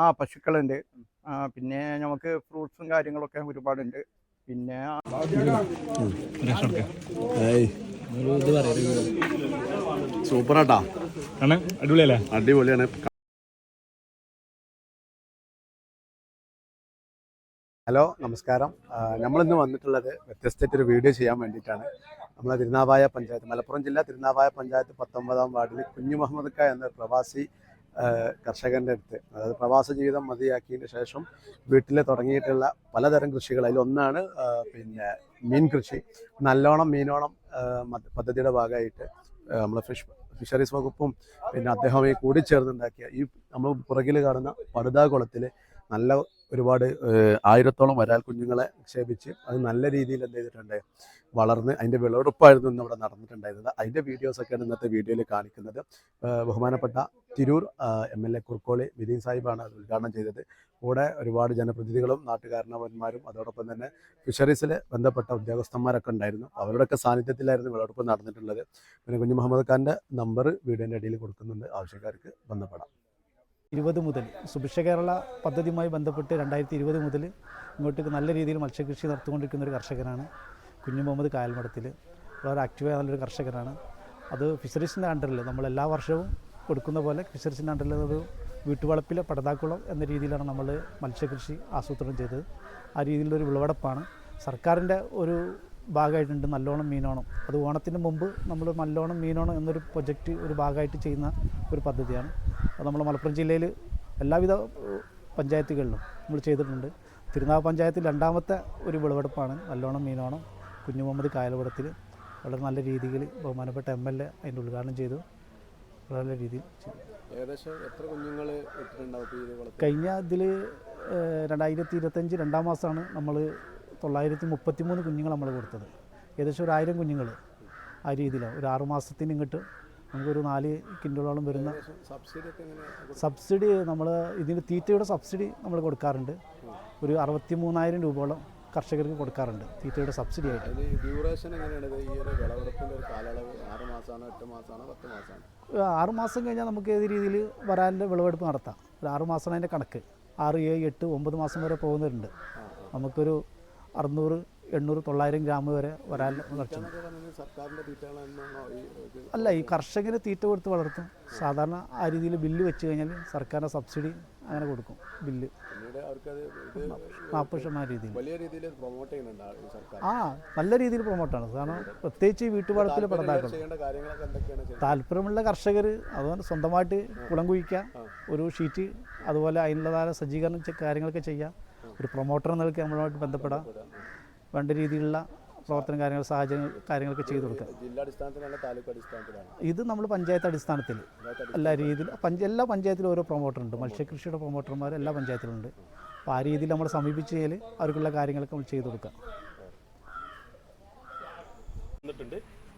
ആ പശുക്കളുണ്ട്. പിന്നെ നമുക്ക് ഫ്രൂട്ട്സും കാര്യങ്ങളൊക്കെ ഒരുപാടുണ്ട്. പിന്നെ സൂപ്പറാട്ടാ. അടിപൊളിയല്ലേ? അടിപൊളിയാണ്. ഹലോ നമസ്കാരം. നമ്മളിന്ന് വന്നിട്ടുള്ളത് വ്യത്യസ്തമായിട്ടൊരു വീഡിയോ ചെയ്യാൻ വേണ്ടിയിട്ടാണ്. നമ്മളെ തിരുനാവായ പഞ്ചായത്ത് മലപ്പുറം ജില്ല തിരുനാവായ പഞ്ചായത്ത് പത്തൊമ്പതാം വാർഡിൽ കുഞ്ഞു മുഹമ്മദ് ക എന്ന പ്രവാസി കർഷകന്റെ അടുത്ത്. അതായത് പ്രവാസ ജീവിതം മതിയാക്കിയതിന് ശേഷം വീട്ടിൽ തുടങ്ങിയിട്ടുള്ള പലതരം കൃഷികൾ. അതിലൊന്നാണ് പിന്നെ മീൻ കൃഷി. നല്ലോണം മീനോണം പദ്ധതിയുടെ ഭാഗമായിട്ട് നമ്മൾ ഫിഷ് ഫിഷറീസ് വകുപ്പും പിന്നെ അദ്ദേഹം ഈ കൂടിച്ചേർന്നുണ്ടാക്കിയ ഈ നമ്മൾ പുറകിൽ കാണുന്ന പടുതാ കുളത്തിൽ നല്ല ഒരുപാട് ആയിരത്തോളം വരാൽ കുഞ്ഞുങ്ങളെ നിക്ഷേപിച്ച് അത് നല്ല രീതിയിൽ എന്ത് ചെയ്തിട്ടുണ്ട്? വളർന്ന് അതിന്റെ വിളവെടുപ്പായിരുന്നു ഇന്ന് ഇവിടെ നടന്നിട്ടുണ്ടായിരുന്നത്. അതിന്റെ വീഡിയോസൊക്കെയാണ് ഇന്നത്തെ വീഡിയോയിൽ കാണിക്കുന്നത്. ബഹുമാനപ്പെട്ട Tirur M L A Kurukkoli വിദീൻ സാഹിബാണ് അത് ഉദ്ഘാടനം ചെയ്തത്. കൂടെ ഒരുപാട് ജനപ്രതിനിധികളും നാട്ടുകാരണവന്മാരും അതോടൊപ്പം തന്നെ ഫിഷറീസിൽ ബന്ധപ്പെട്ട ഉദ്യോഗസ്ഥന്മാരൊക്കെ ഉണ്ടായിരുന്നു. അവരുടെയൊക്കെ സാന്നിധ്യത്തിലായിരുന്നു വിളവെടുപ്പ് നടന്നിട്ടുള്ളത്. പിന്നെ കുഞ്ഞു മുഹമ്മദ് ഖാന്റെ നമ്പർ വീഡിയോന്റെ അടിയിൽ കൊടുക്കുന്നുണ്ട്. ആവശ്യക്കാർക്ക് ബന്ധപ്പെടാം. ഇരുപത് മുതൽ. സുഭിക്ഷ കേരള പദ്ധതിയുമായി ബന്ധപ്പെട്ട് രണ്ടായിരത്തി ഇരുപത് മുതൽ ഇങ്ങോട്ടേക്ക് നല്ല രീതിയിൽ മത്സ്യകൃഷി നടത്തിക്കൊണ്ടിരിക്കുന്ന ഒരു കർഷകനാണ് കുഞ്ഞു മുഹമ്മദ് കായൽമഠത്തിൽ വളരെ ആക്റ്റീവായ നല്ലൊരു കർഷകനാണ്. അത് ഫിഷറീസിന്റെ അണ്ടറിൽ നമ്മൾ എല്ലാ വർഷവും കൊടുക്കുന്ന പോലെ ഫിഷറീസിന്റെ അണ്ടറിൽ അത് വീട്ടുവളപ്പിലെ പടതാക്കുളം എന്ന രീതിയിലാണ് നമ്മൾ മത്സ്യകൃഷി ആസൂത്രണം ചെയ്തത്. ആ രീതിയിലൊരു വിളവെടുപ്പാണ്. സർക്കാരിന്റെ ഒരു ഭാഗമായിട്ടുണ്ട് നല്ലോണം മീനോണം. അത് ഓണത്തിന് മുമ്പ് നമ്മൾ നല്ലോണം മീനോണം എന്നൊരു പ്രൊജക്റ്റ് ഒരു ഭാഗമായിട്ട് ചെയ്യുന്ന ഒരു പദ്ധതിയാണ്. അത് നമ്മൾ മലപ്പുറം ജില്ലയിൽ എല്ലാവിധ പഞ്ചായത്തുകളിലും നമ്മൾ ചെയ്തിട്ടുണ്ട്. തിരുനാവ് പഞ്ചായത്തിൽ രണ്ടാമത്തെ ഒരു വിളവെടുപ്പാണ് നല്ലോണം മീനോണം. കുഞ്ഞു മുഹമ്മദ് കായൽവടത്തിൽ വളരെ നല്ല രീതിയിൽ ബഹുമാനപ്പെട്ട എം എൽ എ അതിന്റെ ഉദ്ഘാടനം ചെയ്തു. വളരെ നല്ല രീതിയിൽ ഏകദേശം എത്ര കുഞ്ഞുങ്ങൾ കഴിഞ്ഞ ഇതിൽ രണ്ടായിരത്തി ഇരുപത്തഞ്ച് രണ്ടാം മാസമാണ് നമ്മൾ തൊള്ളായിരത്തി മുപ്പത്തി മൂന്ന് കുഞ്ഞുങ്ങൾ നമ്മൾ കൊടുത്തത്. ഏകദേശം ഒരു ആയിരം കുഞ്ഞുങ്ങൾ ആ രീതിയിലാണ് ഒരു ആറുമാസത്തിന് ഇങ്ങോട്ട് നമുക്കൊരു നാല് കിൻഡലോളം വരുന്ന സബ്സിഡി നമ്മൾ ഇതിന് തീറ്റയുടെ സബ്സിഡി നമ്മൾ കൊടുക്കാറുണ്ട്. ഒരു അറുപത്തി മൂന്നായിരം രൂപയോളം കർഷകർക്ക് കൊടുക്കാറുണ്ട് തീറ്റയുടെ സബ്സിഡി ആയിട്ട് ഡ്യൂറേഷൻ എങ്ങനെയാണ്? ഈ ഒരു വിളവെടുപ്പിന്റെ ഒരു കാലയളവ് ആറ് മാസമാണോ എട്ട് മാസമാണോ പത്ത് മാസമാണോ ഒരു ആറ് മാസം കഴിഞ്ഞാൽ നമുക്ക് ഏത് രീതിയിൽ വരാന്റെ വിളവെടുപ്പ് നടത്താം. ഒരു ആറ് മാസമാണ് അതിന്റെ കണക്ക്. ആറ് ഏഴ് എട്ട് ഒമ്പത് മാസം വരെ പോകുന്നവരുണ്ട്. നമുക്കൊരു അറുന്നൂറ് എണ്ണൂറ് തൊള്ളായിരം ഗ്രാം വരെ വരാൻ ഇത് അല്ല ഈ കർഷകന് തീറ്റ കൊടുത്ത് വളർത്തും. സാധാരണ ആ രീതിയിൽ ബില്ല് വെച്ച് കഴിഞ്ഞാൽ സർക്കാരിന്റെ സബ്സിഡി അങ്ങനെ കൊടുക്കും ബില്ല്. നാൽപ്പത് ശതമാനം രീതിയിൽ. ആ- നല്ല രീതിയിൽ പ്രൊമോട്ടാണ്. കാരണം പ്രത്യേകിച്ച് ഈ വീട്ടുവളപ്പിൽ ചെയ്യുന്നത് താല്പര്യമുള്ള കർഷകർ അതുകൊണ്ട് സ്വന്തമായിട്ട് കുളം കുഴിക്കുക ഒരു ഷീറ്റ് അതുപോലെ അതിനുള്ളതായ സജ്ജീകരണം കാര്യങ്ങളൊക്കെ ചെയ്യാം. ഒരു പ്രൊമോട്ടർ എന്ന നിലയ്ക്ക് നമ്മളുമായിട്ട് ബന്ധപ്പെടാം. വേണ്ട രീതിയിലുള്ള പ്രവർത്തന കാര്യങ്ങൾ സാഹചര്യങ്ങൾ കാര്യങ്ങളൊക്കെ ചെയ്തു കൊടുക്കുക ഇത് നമ്മൾ പഞ്ചായത്ത് അടിസ്ഥാനത്തിൽ. എല്ലാ രീതിയിൽ പഞ്ച എല്ലാ പഞ്ചായത്തിലും ഓരോ പ്രൊമോട്ടർ ഉണ്ട്. മത്സ്യകൃഷിയുടെ പ്രൊമോട്ടർമാർ എല്ലാ പഞ്ചായത്തിലുണ്ട്. അപ്പോൾ ആ രീതിയിൽ നമ്മൾ സമീപിച്ച് കഴിഞ്ഞാൽ അവർക്കുള്ള കാര്യങ്ങളൊക്കെ നമ്മൾ ചെയ്തു കൊടുക്കാം.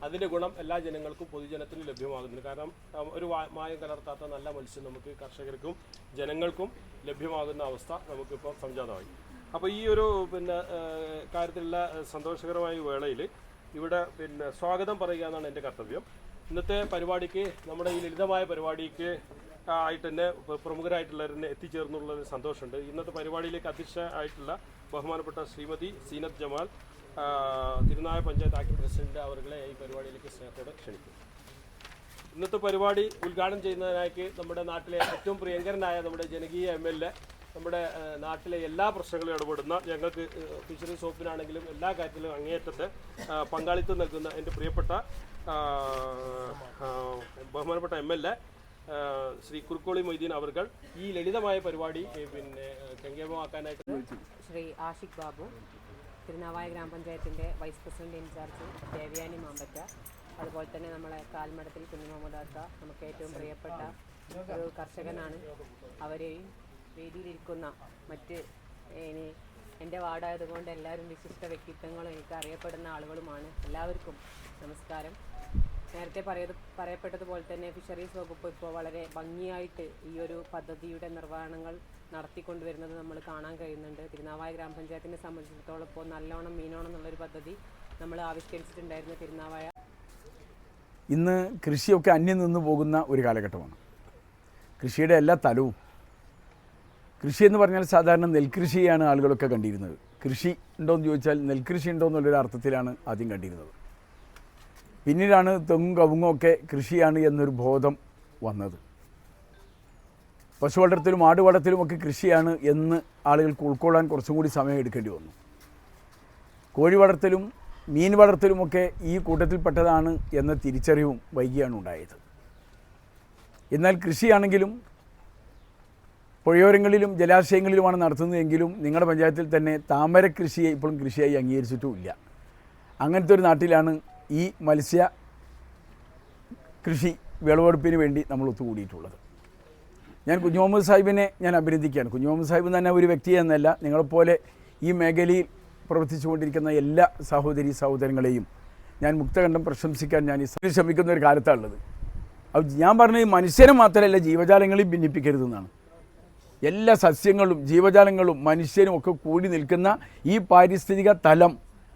അതിന്റെ ഗുണം എല്ലാ ജനങ്ങൾക്കും പൊതുജനത്തിനും ലഭ്യമാകുന്നുണ്ട്. കാരണം ഒരു മായം കലർത്താത്ത നല്ല മത്സ്യം നമുക്ക് കർഷകർക്കും ജനങ്ങൾക്കും ലഭ്യമാകുന്ന അവസ്ഥ നമുക്കിപ്പോൾ സംജാതമായി. അപ്പോൾ ഈ ഒരു പിന്നെ കാര്യത്തിലുള്ള സന്തോഷകരമായ വേളയിൽ ഇവിടെ പിന്നെ സ്വാഗതം പറയുക എന്നാണ് എന്റെ കർത്തവ്യം. ഇന്നത്തെ പരിപാടിക്ക് നമ്മുടെ ഈ ലളിതമായ പരിപാടിക്ക് ആയിട്ട് തന്നെ പ്രമുഖരായിട്ടുള്ളവരെന്നെ പ്രമുഖരായിട്ടുള്ളവരെ എത്തിച്ചേർന്നുള്ളൊരു സന്തോഷമുണ്ട്. ഇന്നത്തെ പരിപാടിയിലേക്ക് അധ്യക്ഷ ആയിട്ടുള്ള ബഹുമാനപ്പെട്ട ശ്രീമതി സീനത്ത് ജമാൽ തിരുനായ പഞ്ചായത്ത് ആക്ട് പ്രസിഡന്റ് അവരുടെ ഈ പരിപാടിയിലേക്ക് സ്നേഹത്തോടെ ക്ഷണിക്കും ഇന്നത്തെ പരിപാടി ഉദ്ഘാടനം ചെയ്യുന്നതിനായിട്ട് നമ്മുടെ നാട്ടിലെ ഏറ്റവും പ്രിയങ്കരനായ നമ്മുടെ ജനകീയ എം എൽ എ നമ്മുടെ നാട്ടിലെ എല്ലാ പ്രശ്നങ്ങളും ഇടപെടുന്ന ഞങ്ങൾക്ക് ഫിഷറി ഷോപ്പിനാണെങ്കിലും എല്ലാ കാര്യത്തിലും അങ്ങേയറ്റത്തെ പങ്കാളിത്തം നൽകുന്ന എന്റെ പ്രിയപ്പെട്ട ബഹുമാനപ്പെട്ട M L A Shri Kurukkoli Moideen അവർകൾ ഈ ലളിതമായ പരിപാടി പിന്നെ ശ്രീ ആഷിഖ് ബാബു തിരുനാവായ ഗ്രാമപഞ്ചായത്തിന്റെ vice president in charge Devayani Mambatta അതുപോലെ തന്നെ നമ്മളെ കാൽമടത്തിൽ കുഞ്ഞു മുഹമ്മദ് അക്ക നമുക്ക് ഏറ്റവും പ്രിയപ്പെട്ട ഒരു കർഷകനാണ്. അവരെയും വേദിയിലിരിക്കുന്ന മറ്റ് ഇനി എന്റെ വാർഡായതുകൊണ്ട് എല്ലാവരും വിശിഷ്ട വ്യക്തിത്വങ്ങളും എനിക്ക് അറിയപ്പെടുന്ന ആളുകളുമാണ്. എല്ലാവർക്കും നമസ്കാരം. നേരത്തെ പറയത് പറയപ്പെട്ടതുപോലെ തന്നെ ഫിഷറീസ് വകുപ്പ് ഇപ്പോൾ വളരെ ഭംഗിയായിട്ട് ഈ ഒരു പദ്ധതിയുടെ നിർവഹണങ്ങൾ നടത്തിക്കൊണ്ടുവരുന്നത് നമ്മൾ കാണാൻ കഴിയുന്നുണ്ട്. തിരുനാവായ ഗ്രാമപഞ്ചായത്തിനെ സംബന്ധിച്ചിടത്തോളം ഇപ്പോൾ നല്ലോണം മീനോണം എന്നുള്ളൊരു പദ്ധതി നമ്മൾ ആവിഷ്കരിച്ചിട്ടുണ്ടായിരുന്നു തിരുനാവായ. ഇന്ന് കൃഷിയൊക്കെ അന്യം നിന്ന് പോകുന്ന ഒരു കാലഘട്ടമാണ്. കൃഷിയുടെ എല്ലാ തലവും. കൃഷി എന്ന് പറഞ്ഞാൽ സാധാരണ നെൽകൃഷിയാണ് ആളുകളൊക്കെ കണ്ടിരുന്നത്. കൃഷി ഉണ്ടോയെന്ന് ചോദിച്ചാൽ നെൽകൃഷി ഉണ്ടോ എന്നുള്ളൊരു അർത്ഥത്തിലാണ് ആദ്യം കണ്ടിരുന്നത്. പിന്നീടാണ് തെങ്ങും കവുങ്ങും ഒക്കെ കൃഷിയാണ് എന്നൊരു ബോധം വന്നത്. പശു വളർത്തലും ആട് വളർത്തലുമൊക്കെ കൃഷിയാണ് എന്ന് ആളുകൾക്ക് ഉൾക്കൊള്ളാൻ കുറച്ചും കൂടി സമയം എടുക്കേണ്ടി വന്നു. കോഴി വളർത്തലും മീൻ വളർത്തലുമൊക്കെ ഈ കൂട്ടത്തിൽപ്പെട്ടതാണ് എന്ന തിരിച്ചറിവും വൈകിയാണ് ഉണ്ടായത്. എന്നാൽ കൃഷിയാണെങ്കിലും പുഴയോരങ്ങളിലും ജലാശയങ്ങളിലുമാണ് നടത്തുന്നതെങ്കിലും നിങ്ങളുടെ പഞ്ചായത്തിൽ തന്നെ താമര കൃഷിയെ ഇപ്പോഴും കൃഷിയായി അംഗീകരിച്ചിട്ടുമില്ല. അങ്ങനത്തെ ഒരു നാട്ടിലാണ് ഈ മത്സ്യ കൃഷി വിളവെടുപ്പിന് വേണ്ടി നമ്മൾ ഒത്തുകൂടിയിട്ടുള്ളത്. ഞാൻ കുഞ്ഞു മുഹമ്മദ് സാഹിബിനെ ഞാൻ അഭിനന്ദിക്കുകയാണ്. കുഞ്ഞു മുഹമ്മദ് സാഹിബ് തന്നെ ഒരു വ്യക്തി എന്നല്ല. നിങ്ങളെപ്പോലെ ഈ മേഖലയിൽ പ്രവർത്തിച്ചുകൊണ്ടിരിക്കുന്ന എല്ലാ സഹോദരി സഹോദരങ്ങളെയും ഞാൻ മുക്തകണ്ഠം പ്രശംസിക്കാൻ ഞാൻ ഈ ശ്രമിക്കുന്ന ഒരു കാലത്താണുള്ളത്. അത് ഞാൻ പറഞ്ഞത് മനുഷ്യനെ മാത്രമല്ല ജീവജാലങ്ങളെയും ഭിന്നിപ്പിക്കരുതെന്നാണ്. എല്ലാ സസ്യങ്ങളും ജീവജാലങ്ങളും മനുഷ്യനും ഒക്കെ കൂടി നിൽക്കുന്ന ഈ പാരിസ്ഥിതിക തലം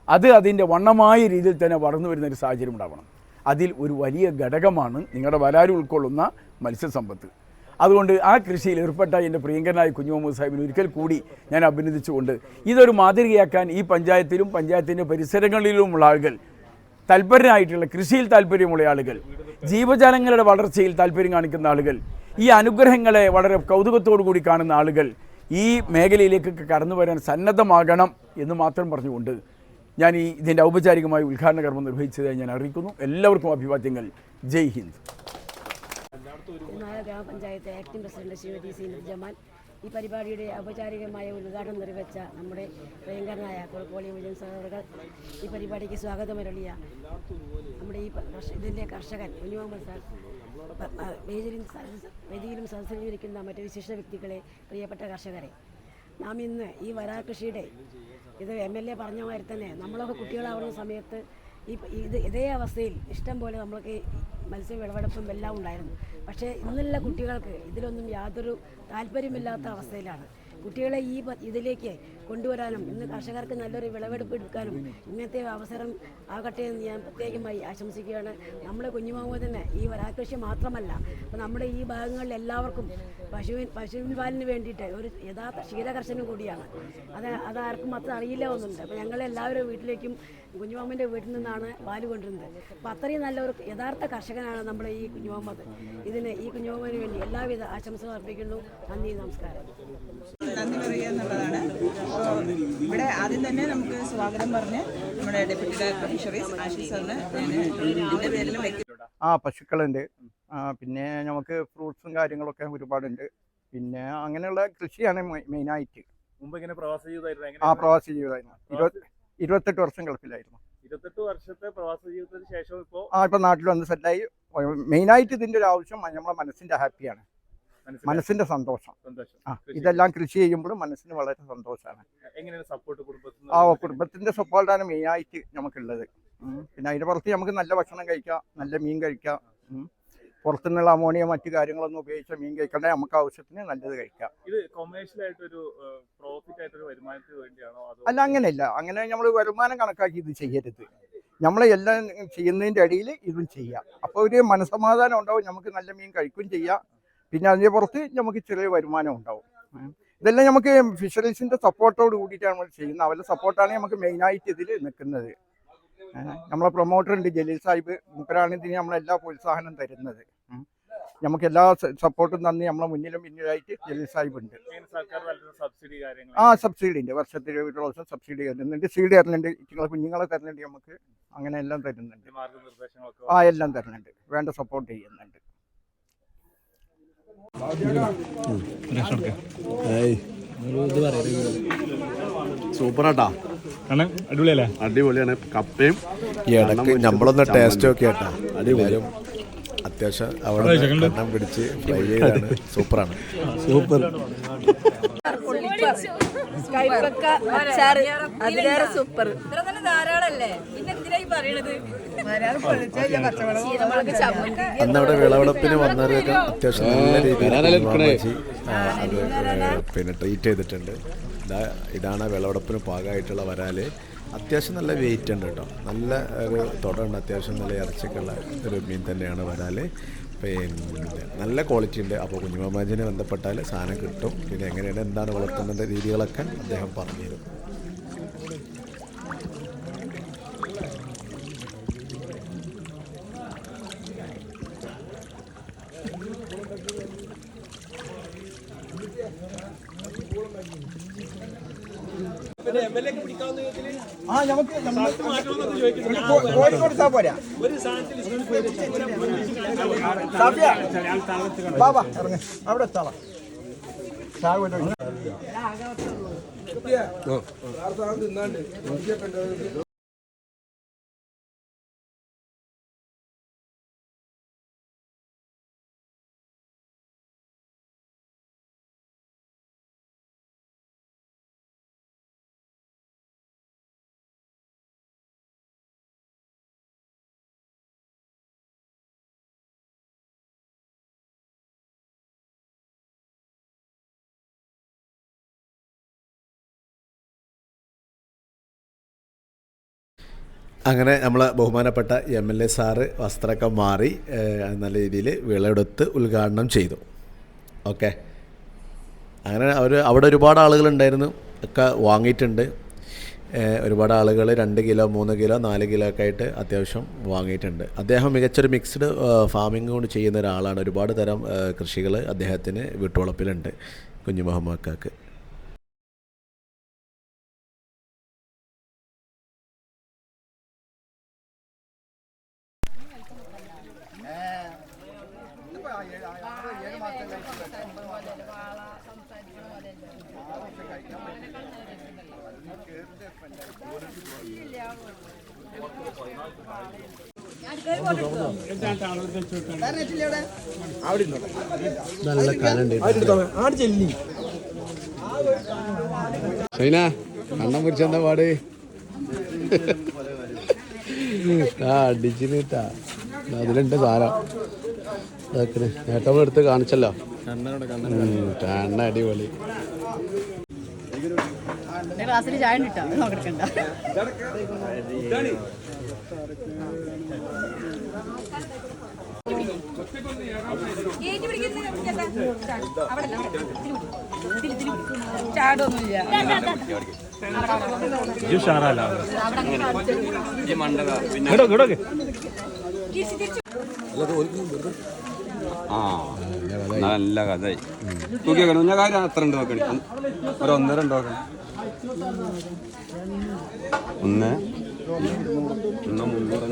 അത് അതിന്റെ വണ്ണമായ രീതിയിൽ തന്നെ വളർന്നു വരുന്ന ഒരു സാഹചര്യം ഉണ്ടാവണം. അതിൽ ഒരു വലിയ ഘടകമാണ് നിങ്ങളുടെ വരാരി ഉൾക്കൊള്ളുന്ന മത്സ്യസമ്പത്ത്. അതുകൊണ്ട് ആ കൃഷിയിൽ ഏർപ്പെട്ട എന്റെ പ്രിയങ്കരനായ കുഞ്ഞു മുഹമ്മദ് സാഹിബിന് ഒരിക്കൽ കൂടി ഞാൻ അഭിനന്ദിച്ചുകൊണ്ട് ഇതൊരു മാതൃകയാക്കാൻ ഈ പഞ്ചായത്തിലും പഞ്ചായത്തിന്റെ പരിസരങ്ങളിലുമുള്ള ആളുകൾ തൽപരരായിട്ടുള്ള കൃഷിയിൽ താല്പര്യമുള്ള ആളുകൾ ജീവജാലങ്ങളുടെ വളർച്ചയിൽ താല്പര്യം കാണിക്കുന്ന ആളുകൾ ഈ അനുഗ്രഹങ്ങളെ വളരെ കൗതുകത്തോടു കൂടി കാണുന്ന ആളുകൾ ഈ മേഖലയിലേക്കൊക്കെ കടന്നു വരാൻ സന്നദ്ധമാകണം എന്ന് മാത്രം പറഞ്ഞുകൊണ്ട് ഞാൻ ഈ ഇതിന്റെ ഔപചാരികമായി ഉദ്ഘാടന കർമ്മം നിർവഹിച്ചതായി ഞാൻ അറിയിക്കുന്നു. എല്ലാവർക്കും അഭിവാദ്യങ്ങൾ. ജയ് ഹിന്ദ്. നായ ഗ്രാമപഞ്ചായത്ത് ആക്ടിംഗ് പ്രസിഡന്റ് ശ്രീമതി സീനത്ത് ജമാൻ ഈ പരിപാടിയുടെ ഔപചാരികമായ ഉദ്ഘാടനം നിർവഹിച്ച നമ്മുടെ പ്രിയങ്കരനായ കോഴിക്കോളി വിജയൻ സഹോദരകൾ ഈ പരിപാടിക്ക് സ്വാഗതം സ്വാഗതമരളിയ നമ്മുടെ ഈ ഇതിന്റെ കർഷകൻ കുഞ്ഞു സാർ. വേദിയിലും വേദിയിലും സദസ്സിലിരിക്കുന്ന മറ്റ് വിശിഷ്ട വ്യക്തികളെ പ്രിയപ്പെട്ട കർഷകരെ. നാം ഇന്ന് ഈ വരാകൃഷിയുടെ ഇത് എം എൽ എ പറഞ്ഞ മാതിരി തന്നെ നമ്മളൊക്കെ കുട്ടികളാവുന്ന സമയത്ത് ഈ ഇത് ഇതേ അവസ്ഥയിൽ ഇഷ്ടം പോലെ നമ്മൾക്ക് മത്സ്യ വിളവെടുപ്പും എല്ലാം ഉണ്ടായിരുന്നു. പക്ഷേ ഇന്നുള്ള കുട്ടികൾക്ക് ഇതിലൊന്നും യാതൊരു താല്പര്യമില്ലാത്ത അവസ്ഥയിലാണ്. കുട്ടികളെ ഈ ഇതിലേക്ക് കൊണ്ടുവരാനും ഇന്ന് കർഷകർക്ക് നല്ലൊരു വിളവെടുപ്പ് എടുക്കാനും ഇങ്ങനത്തെ അവസരം ആകട്ടെ എന്ന് ഞാൻ പ്രത്യേകമായി ആശംസിക്കുകയാണ്. നമ്മുടെ കുഞ്ഞുമാമൂദിന് ഈ വരാകൃഷി മാത്രമല്ല അപ്പോൾ നമ്മുടെ ഈ ഭാഗങ്ങളിൽ എല്ലാവർക്കും പശുവിൻ പശുവിൻ പാലിന് വേണ്ടിയിട്ട് ഒരു യഥാർത്ഥ ക്ഷീരകർഷനും കൂടിയാണ്. അത് അതാർക്കും അത്ര അറിയില്ല ഒന്നുണ്ട് അപ്പോൾ ഞങ്ങളെല്ലാവരും വീട്ടിലേക്കും കുഞ്ഞുമാമന്റെ വീട്ടിൽ നിന്നാണ് പാൽ കൊണ്ടുവരുന്നത്. അപ്പോൾ അത്രയും നല്ലൊരു യഥാർത്ഥ കർഷകനാണ് നമ്മുടെ ഈ കുഞ്ഞുമുഹമ്മദ് ഇതിന് ഈ കുഞ്ഞുമാമന് വേണ്ടി എല്ലാവിധ ആശംസകൾ അർപ്പിക്കുന്നു. നന്ദി നമസ്കാരം. നന്ദി പറയുക എന്നുള്ളതാണ്. അപ്പോൾ ഇവിടെ ആദ്യം തന്നെ നമുക്ക് സ്വാഗതം പറഞ്ഞ് നമ്മുടെ ഡെപ്യൂട്ടി ഡയറക്ടർ ഫിഷറീസ് ആശിഷ് സാറിന് ഞാൻ എന്റെ പേരിലും ആ പശുക്കളുണ്ട്. പിന്നെ നമുക്ക് ഫ്രൂട്ട്സും കാര്യങ്ങളൊക്കെ ഒരുപാടുണ്ട്. പിന്നെ അങ്ങനെയുള്ള കൃഷിയാണ് മെയിൻ മെയിനായിട്ട്. മുമ്പ് ഇങ്ങനെ പ്രവാസ ജീവിതമായിരുന്നു ആ എങ്ങനെ പ്രവാസി ജീവിതമായിരുന്നു ഇരുപത്തി ഇരുപത്തെട്ട് വർഷം ഗൾഫിലായിരുന്നു. ഇരുപത്തെട്ട് വർഷത്തെ പ്രവാസ ജീവിതത്തിന് ശേഷം ഇപ്പോ ആ ഇപ്പം നാട്ടിൽ വന്ന് സെറ്റായി. മെയിനായിട്ട് ഇതിന്റെ ഒരു ആവശ്യം നമ്മളെ മനസ്സിന്റെ ഹാപ്പിയാണ്. മനസ്സിലായി. മനസ്സിന്റെ സന്തോഷം. ഇതെല്ലാം കൃഷി ചെയ്യുമ്പോഴും മനസ്സിന് വളരെ സന്തോഷമാണ് ആ കുടുംബത്തിന്റെ സപ്പോർട്ടാണ് മെയിനായിട്ട് നമുക്കുള്ളത് ഉം. പിന്നെ അതിന് പുറത്ത് നമുക്ക് നല്ല ഭക്ഷണം കഴിക്കാം നല്ല മീൻ കഴിക്കാം. പുറത്തുനിന്നുള്ള അമോണിയ മറ്റു കാര്യങ്ങളൊന്നും ഉപയോഗിച്ച മീൻ കഴിക്കണ്ടേ നമുക്ക് ആവശ്യത്തിന് നല്ലത് കഴിക്കാം ഇത് കൊമേഴ്ഷ്യൽ ആയിട്ടൊരു പ്രോഫിറ്റ് ആയിട്ടൊരു വരുമാനത്തിന് വേണ്ടിയാണോ അതോ അല്ല അങ്ങനെയല്ല അങ്ങനെ നമ്മൾ വരുമാനം കണക്കാക്കി ഇത് ചെയ്യരുത് നമ്മൾ എല്ലാം ചെയ്യുന്നതിന്റെ ഇടയിൽ ഇതും ചെയ്യാം അപ്പോൾ ഒരു മനസമാധാനം ഉണ്ടാവും നമുക്ക് നല്ല മീൻ കഴിക്കുകയും ചെയ്യാം പിന്നെ അതിന്റെ പുറത്ത് നമുക്ക് ചെറിയ വരുമാനം ഉണ്ടാവും. ഇതെല്ലാം നമുക്ക് ഫിഷറീസിന്റെ സപ്പോർട്ടോട് കൂടിയിട്ടാണ് നമ്മൾ ചെയ്യുന്നത്. അവരുടെ സപ്പോർട്ടാണ് നമുക്ക് മെയിനായിട്ട് ഇതിൽ നിൽക്കുന്നത്. നമ്മളെ പ്രൊമോട്ടർ ഉണ്ട് ജലീൽ സാഹിബ്. മൂപ്പരാണ് ഇതിന് നമ്മളെല്ലാ പ്രോത്സാഹനം തരുന്നത്. നമുക്ക് എല്ലാ സപ്പോർട്ടും തന്ന് നമ്മളെ മുന്നിലും പിന്നിലായിട്ട് ജലീൽ സാഹിബ് ഉണ്ട്. ആ സബ്സിഡി ഉണ്ട്. വർഷത്തിൽ ഒരു പ്രാവശ്യം സബ്സിഡി തരുന്നുണ്ട്. സീഡ് തരുന്നുണ്ട്. നിങ്ങളെ കുഞ്ഞുങ്ങളെ തരുന്നുണ്ട് നമുക്ക്. അങ്ങനെ എല്ലാം തരുന്നുണ്ട്. ആ എല്ലാം തരുന്നുണ്ട്. വേണ്ട സപ്പോർട്ട് ചെയ്യുന്നുണ്ട്. സൂപ്പറാട്ടാ. അടിപൊളിയല്ലേ? അടിപൊളിയാണ്. കപ്പയും നമ്മളൊന്ന് ടേസ്റ്റ് ഒക്കെ ആട്ടാ അടിപൊളിയും അത്യാവശ്യം അവിടെ എണ്ണം പിടിച്ച് ഫ്രൈ ചെയ്താണ്. സൂപ്പറാണ്. സൂപ്പർ. അതിലേറെ സൂപ്പർ. ഇത്ര തന്നെ ധാരാളല്ലേ? പിന്നെ എന്തിനായി പറയണത് അന്ന് അവിടെ വിളവെടുപ്പിന് വന്നവരൊക്കെ അത്യാവശ്യം നല്ല രീതിയിൽ പിന്നെ ട്രീറ്റ് ചെയ്തിട്ടുണ്ട്. ഇതാ ഇതാണ് വിളവെടുപ്പിന് പാകമായിട്ടുള്ള വരാൽ. അത്യാവശ്യം നല്ല വെയിറ്റ് ഉണ്ട് കേട്ടോ. നല്ല ഒരു തുടണ്ട് അത്യാവശ്യം നല്ല ഇറച്ചിക്കുള്ള ഒരു മീൻ തന്നെയാണ് വരാൽ പിന്നെ നല്ല ക്വാളിറ്റി ഉണ്ട്. അപ്പോൾ കുഞ്ഞുമാമാജിനെ ബന്ധപ്പെട്ടാൽ സാധനം കിട്ടും. പിന്നെ എങ്ങനെയാണ് എന്താണ് വളർത്തുന്നതിന്റെ രീതികളൊക്കെ അദ്ദേഹം പറഞ്ഞുതരും ആ നമുക്ക് കോഴിക്കോട് കൊടുത്താ പോരാ? സാഫിയ, വാ, വാ, ഇറങ്ങ്. അവിടെ എത്താളാം. ചായ അങ്ങനെ നമ്മൾ ബഹുമാനപ്പെട്ട എം എൽ എ സാറ് വസ്ത്രമൊക്കെ മാറി നല്ല രീതിയിൽ വിളവെടുത്ത് ഉദ്ഘാടനം ചെയ്തു. ഓക്കെ. അങ്ങനെ അവർ അവിടെ ഒരുപാട് ആളുകളുണ്ടായിരുന്നു ഒക്കെ വാങ്ങിയിട്ടുണ്ട്. ഒരുപാട് ആളുകൾ രണ്ട് കിലോ മൂന്ന് കിലോ നാല് കിലോ ഒക്കെ ആയിട്ട് അത്യാവശ്യം വാങ്ങിയിട്ടുണ്ട്. അദ്ദേഹം മികച്ചൊരു മിക്സ്ഡ് ഫാമിംഗ് കൊണ്ട് ചെയ്യുന്ന ഒരാളാണ്. ഒരുപാട് തരം കൃഷികൾ അദ്ദേഹത്തിന് വീട്ടുവളപ്പിലുണ്ട് കുഞ്ഞു മുഹമ്മദ് കാക്ക് നല്ല കനുണ്ട് സൈന കണ്ണം പാട്? ആ അടിച്ചിട്ടാ അതിലുണ്ട് സാധനം ഏട്ടമ്മ എടുത്ത് കാണിച്ചല്ലോ. കണ്ണ അടിപൊളി. ക്ലാസ്സിൽ ചായ കിട്ടാ നോക്കണ്ട ചാടൊന്നുമില്ല. ആ നല്ല കഥയായി തൂക്കി വെക്കണം. ഞാൻ കാര്യം അത്ര ഉണ്ട് നോക്കണി ഒരു ഒന്നര ഉണ്ട് നോക്കണം ഒന്ന്. ഒന്ന് മുന്നൂറ്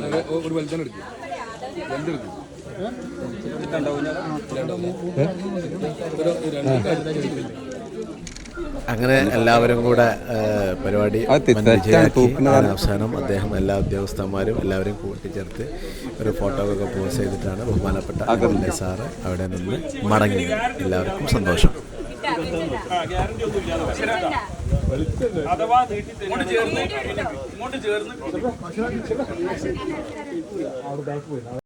അങ്ങനെ എല്ലാവരും കൂടെ പരിപാടി അവസാനം അദ്ദേഹം എല്ലാ ഉദ്യോഗസ്ഥന്മാരും എല്ലാവരും കൂട്ടിച്ചേർത്ത് ഒരു ഫോട്ടോ ഒക്കെ പോസ്റ്റ് ചെയ്തിട്ടാണ് ബഹുമാനപ്പെട്ട എൽ സാറ് അവിടെ നിന്ന് മടങ്ങിയത് എല്ലാവർക്കും സന്തോഷം. ഗ്യാരണ്ടി ഒന്നും ഇല്ലാതെ അഥവാ നീട്ടി ഇങ്ങോട്ട് ചേർന്ന് ഇങ്ങോട്ട് ചേർന്ന്